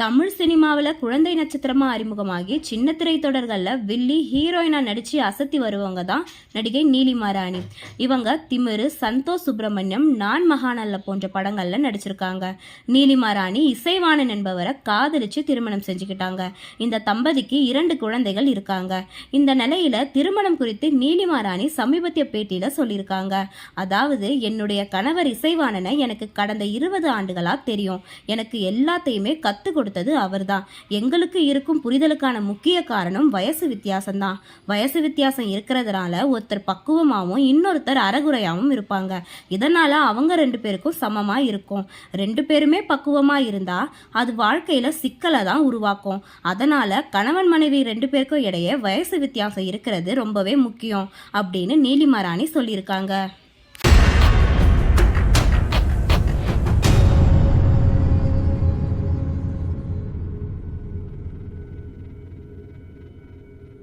தமிழ் சினிமாவில் குழந்தை நட்சத்திரமாக அறிமுகமாகி சின்ன திரை தொடர்களில் வில்லி ஹீரோயினாக நடித்து அசத்தி வருவங்க தான் நடிகை நீலிமாராணி. இவங்க திமிரு சந்தோஷ் சுப்பிரமணியம் நான் மகாநல்ல போன்ற படங்களில் நடிச்சிருக்காங்க. நீலிமாராணி இசைவாணன் என்பவரை காதலிச்சு திருமணம் செஞ்சுக்கிட்டாங்க. இந்த தம்பதிக்கு இரண்டு குழந்தைகள் இருக்காங்க. இந்த நிலையில் திருமணம் குறித்து நீலிமாராணி சமீபத்திய பேட்டியில் சொல்லியிருக்காங்க. அதாவது என்னுடைய கணவர் இசைவாணனை எனக்கு கடந்த இருபது ஆண்டுகளாக தெரியும். எனக்கு எல்லாத்தையுமே கற்றுக் கொடுத்தது அவர்தான். எங்களுக்கு இருக்கும் புரிதலுக்கான முக்கிய காரணம் வயசு வித்தியாசம்தான். வயசு வித்தியாசம் இருக்கிறதுனால ஒருத்தர் பக்குவமாகவும் இன்னொருத்தர் அறகுறையாகவும் இருப்பாங்க. இதனால அவங்க ரெண்டு பேருக்கும் சமமாக இருக்கும். ரெண்டு பேருமே பக்குவமாக இருந்தால் அது வாழ்க்கையில் சிக்கலை தான் உருவாக்கும். அதனால கணவன் மனைவி ரெண்டு பேருக்கும் இடையே வயசு வித்தியாசம் இருக்கிறது ரொம்பவே முக்கியம் அப்படின்னு நீலிமராணி சொல்லியிருக்காங்க.